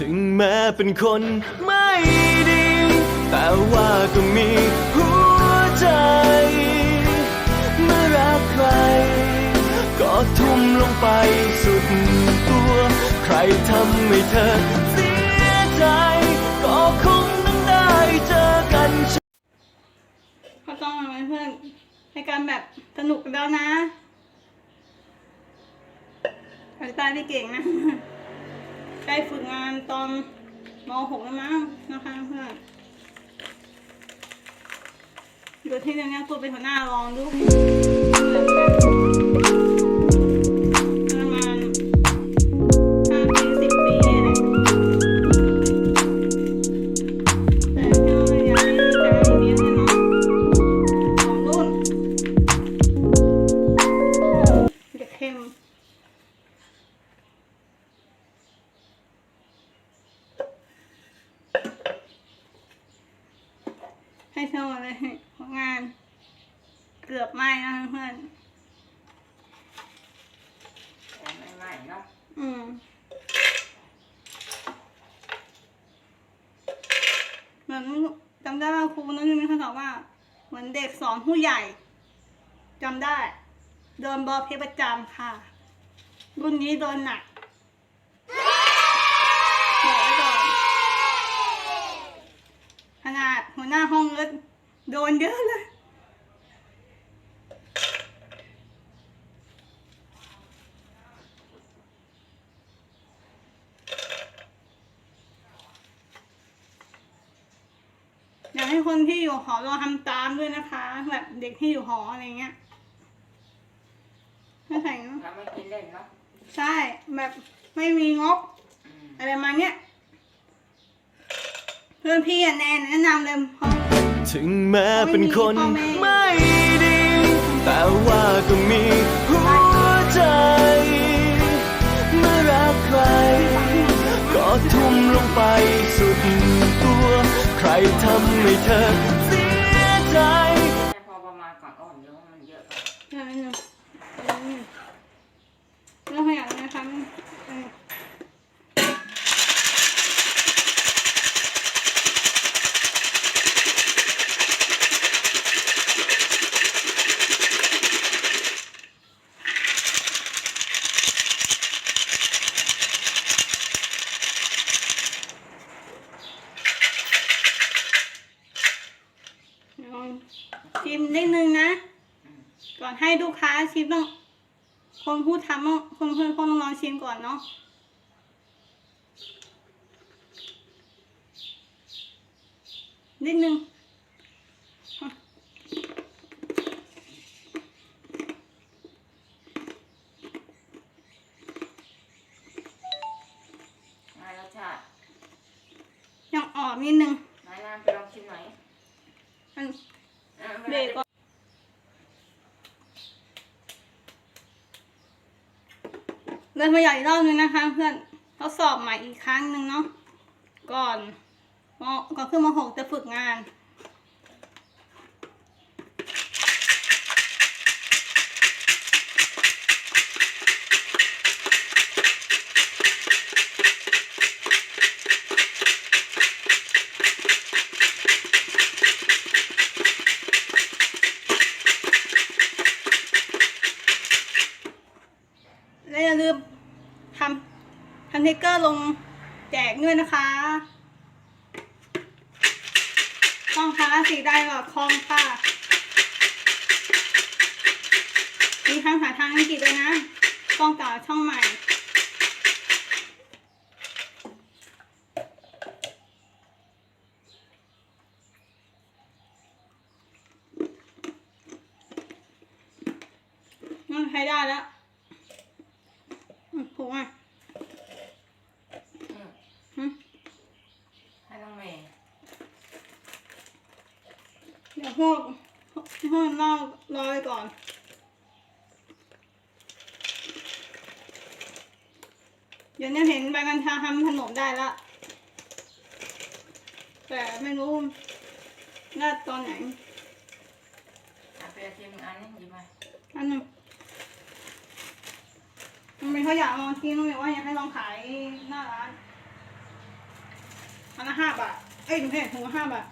ถึงแม้เป็นคนไม่ดี แต่ว่าก็มีหัวใจ เมื่อรักใคร ก็ทุ่มลงไปสุดตัว ใครทำให้เธอเสียใจ ก็คงต้องได้เจอกันเขาต้องมาไหมเพื่อนในการแบบสนุกแล้วนะภายต้ที่เก่งนะ ล้ฝึกงานตอนม .6 แล้วมั้งนะคะเพื่อนอยู่ที่นี่เนี้ยตัวเป็นหัวหน้ารองดู สองผู้ใหญ่จำได้โดนบอเพประจำค่ะ รุ่นนี้โดนหนักบอกไว้ก่อนขนาดหัวหน้าห้องก็โดนเยอะเลย อยากให้ คนที่อยู่หอลองทำตามด้วยนะคะ แบบเด็กที่อยู่หออะไรเงี้ยไม่ใส่เนอะเราไม่กินเล่นเนาะใช่แบบไม่มีงบ อืมอะไรมาเนี้ยเพื่อนพี่อะแนนแนะนำเลยเพราะถึงแม้เป็นคนไม่ดี แต่ว่าก็มีหัวใจเมื่อรักใคร ก็ทุ่มลงไปสุดตัว ใครทำให้เธอเสียใจแค่พอประมาณก่อนอ่อนเยอะมันเยอะไปใช่เนอะอืมแล้วขยันนะคะเออลอง ชิมนิดนึงนะ ก่อนให้ลูกค้าชิมต้อง คนพูดทำต้องคนเพื่อนคนต้องลองชิมก่อนเนาะนิดนึงนายรสชาติยังออกนิดนึง นายน้ำไปลองชิมหน่อย มันอะ เด็กก่อนเดินมาใหญ่อีกรอบนึงนะคะเพื่อนทดสอบใหม่อีกครั้งหนึ่งเนาะก่อนมก่อนขึ้นมหกจะฝึกงาน และอย่าลืมทำทำ เทกเกอร์ลงแจกด้วยนะคะคล้องค่ะสีได้กับคล้องค่ะมีทางหาทางอังกฤษเลยนะกล้องเก่าช่องใหม่นั่นใช้ได้แล้ว อืมผูกอะ อืม หึ ให้น้องเมย์ เดี๋ยวพวกพวกพวกนอกรอไปก่อน เดี๋ ยวนี้เห็นใบกัญชาทำขนมได้ละแต่ไม่รู้น่าตอนไหนอะเปียชิมอันนี้หยิบมาอันหนึ่งมันเป็นเขาอยากลองกินเลยว่าอยากให้ลองขายหน้าร้านอันละห้าบาทเอ้ยหนูเห็นถุงละห้าบาท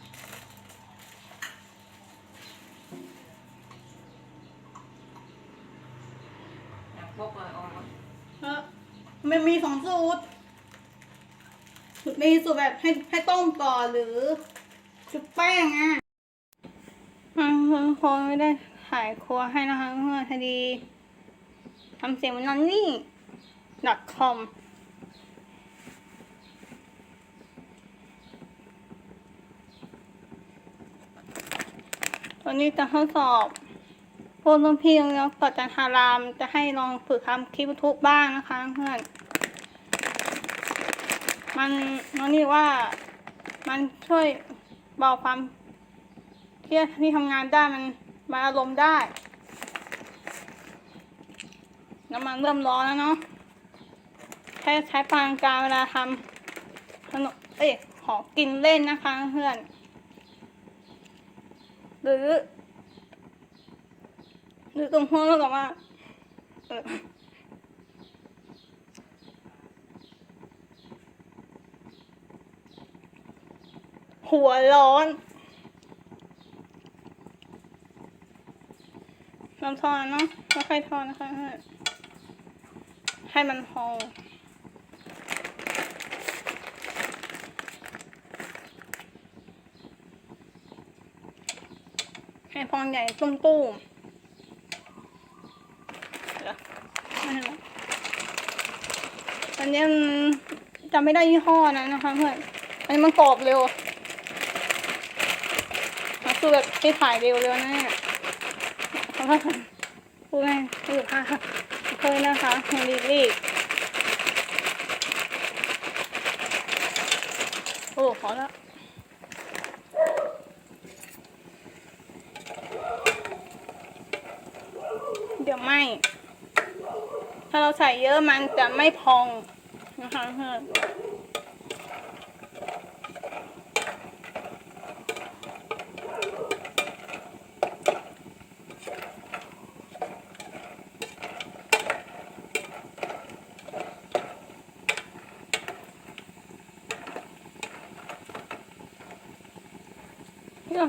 อย่างพวกเลยออกมาเออมันมีสองสูตร มีสูตรแบบให้ให้ต้มก่อนหรือชุบแป้งอะอืมคุณคงไม่ได้ถ่ายครัวให้นะคะเพื่อนพอดีทำเสียงมันนอนนี่ .com ตอนนี้จะทดสอบพวกรุ่นพี่น้องๆต่อจันทาราม จะให้ลองฝึกทำคลิปทูบบ้างนะคะเพื่อน มันน้องนี่ว่ามันช่วยเบาความเครียดที่ทำงานได้มันบาอารมณ์ได้น้ำมันเริ่มร้อนแล้วเนาะแค่ใช้ปานกลางเวลาทำขนมเอ้ยขอกินเล่นนะคะเพื่อน หรือ หรือตรงหัวแล้วกับว่าเออ หัวร้อนน้ำทอนเนาะค่อยทอนนะคะให้มันพองให้พองใหญ่ตุ้มๆเดี๋ยวไม่เห็นหรอกอันนี้จำไม่ได้ยี่ห้อนะนะคะเพื่อน อันนี้มันกรอบเร็ว คือแบบที่ถ่ายเร็วเร็วนะเนี่ยขอโทษค่ะพูดไงพูดค่ะเคยนะคะมันรีบรีบโอ้ขอแล้วเดี๋ยวไหมถ้าเราใส่เยอะมันจะไม่พองนะคะเพื่อน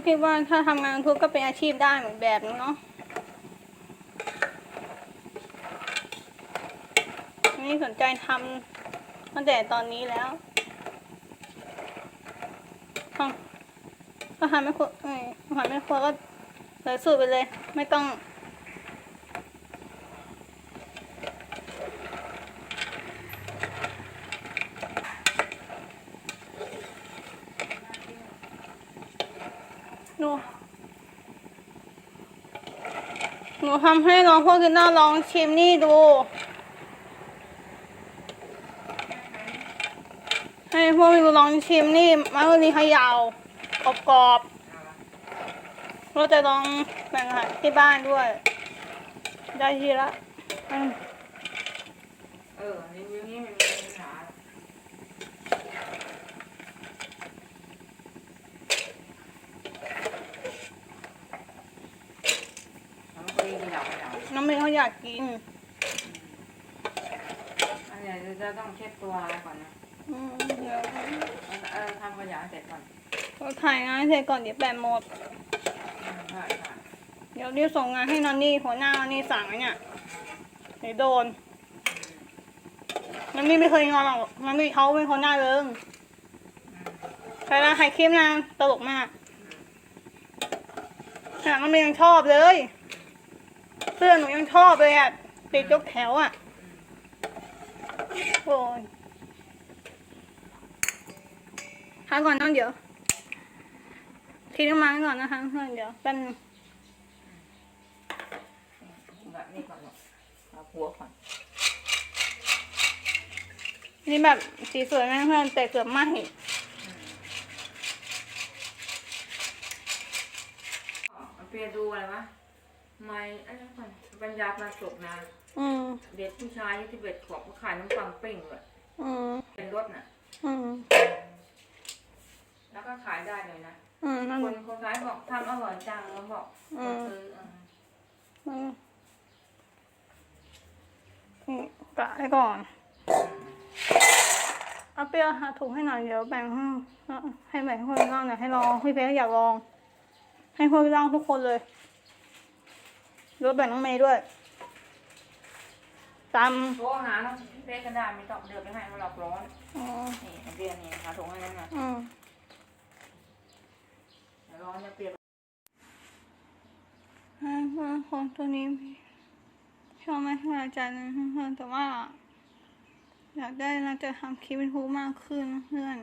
คิดว่าถ้าทำงานทุกก็เป็นอาชีพได้เหมือนแบบนึงเนาะนี่สนใจทำตั้งแต่ตอนนี้แล้วทำอาหารไม่ครัวเออาหารไม่ครัวก็เลยสูตรไปเลย ไม่ต้อง หนู หนูทำให้น้องพวกกินน่าลองชิมนี่ดู ให้พวกเราลองชิมนี่มันก็มีขยาวกรอบๆเราจะลองแบ่งให้ที่บ้านด้วย ได้ทีละ เออรีวิวนี้มันมีปัญหา เราไม่ค่อยกินเหล้าไม่เหล้าน้องเมย์เขาอยากกิน อันเนี้ยจะต้องเช็ดตัวก่อนนะอืมเดี๋ยวเออทำขยะเสร็จก่อนเราถ่ายงานเสร็จก่อนเดี๋ยวแบตหมดอืมใช่ใช่เดี๋ยวรีบส่งงานให้นอนนี่หัวหน้านอนนี่สั่งไว้เนี่ยเดี๋ยวโดนนอนนี่ไม่เคยงอนหรอกนอนนี่เขาเป็นคนหน้าเริงแต่ละถ่ายคลิปนางตลกมากขนาดน้องเมย์ยังชอบเลย เสื้อหนูยังชอบเลยอะติดยกแถวอะโอ้ยพักก่อนน้องเดี๋ยวทิ้งน้ำมันก่อนนะคะเพื่อนเดี๋ยวแป๊บนึงแบบนี้ก่อนลูกเอาหัวก่อนนี่แบบสีสวยไหมเพื่อนแต่เกือบไหมเอาเปียดูอะไรวะ ไม่อะไรก่อนปัญญาปลาสุกนะอืมเด็กผู้ชายที่เบ็ดขวบเขาขายน้ำปังปิ้งเลยอืมเป็นรถน่ะ อืมแล้วก็ขายได้เลยนะอืมนั่นคนคนขายบอกทำอร่อยจังแล้วบอกอืมซื้ออะอืมนี่กะไว้ก่อนเอาเปรี้ยวหาถุงให้หน่อยเดี๋ยวแบ่งให้ให้แบ่งให้คนลองหน่อยให้ลองพี่เพชรอยากลอง ให้คนลองทุกคนเลย รถแบ่งน้องเมย์ด้วยตามโทรหาน้องพี่เพชรกันได้ไม่ต้องเดือดไปให้มาหลอกร้อน อ๋อนี่ไอเบียร์นี่หาถุงให้นั่นน่ะอืมเดี๋ยวร้อนจะเปลี่ยนให้เพื่อนคนตัวนี้ชอบไม่สบายใจนะเพื่อนแต่ว่า อยากได้นะจะทำคลิปเป็นทูมากขึ้นนะเพื่อน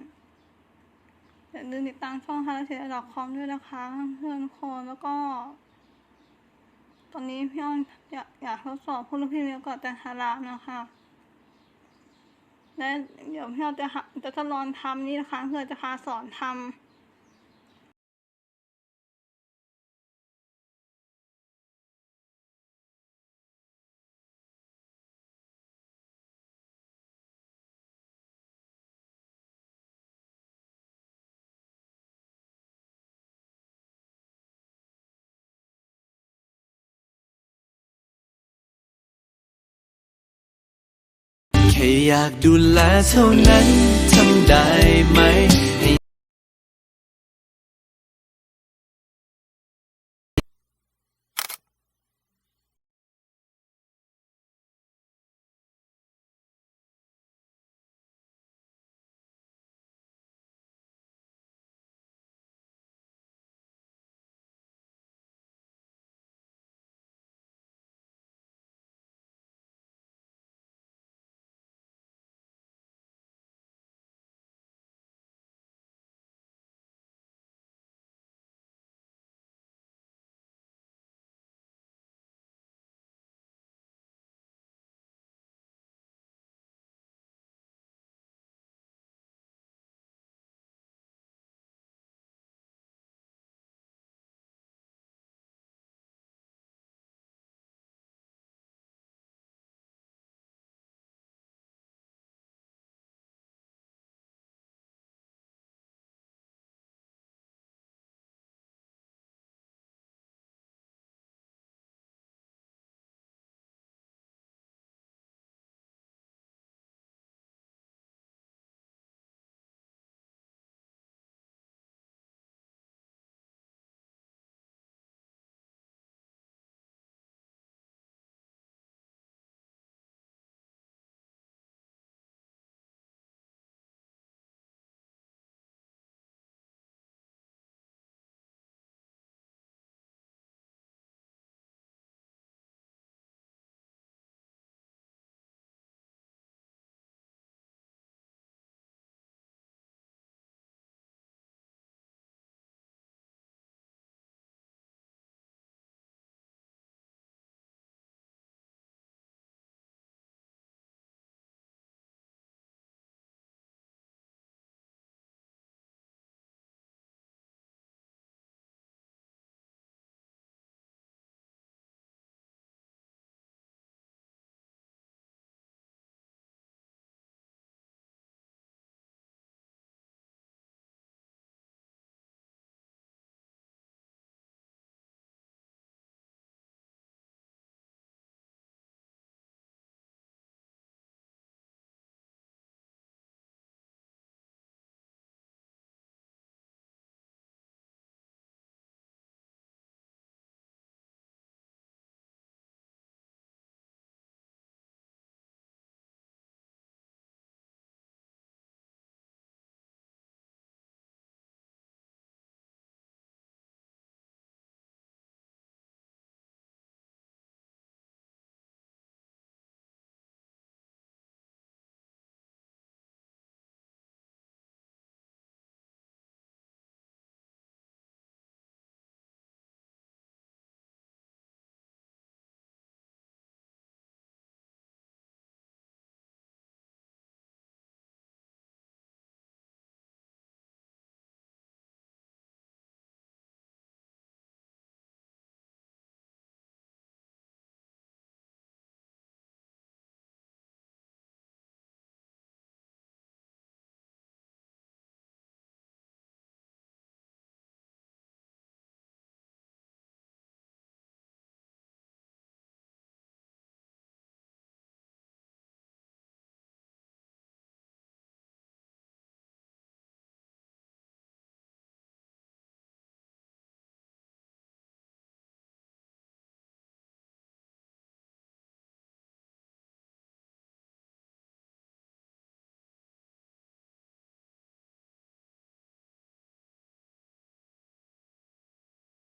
อย่าลืมติดตามช่องฮาร์ดเซดคอมด้วยนะคะเพื่อนทุกคนแล้วก็ต อนนี้พี่อ้อนอยากอยากทดสอบพูดพี่เลี้ยงก่อนแต่ฮารามนะคะ และเดี๋ยวพี่อ้อนจะจะทดลองทำนี่นะคะเพื่อจะพาสอนทำ แค่อยากดูแลเท่านั้นทำได้ไหม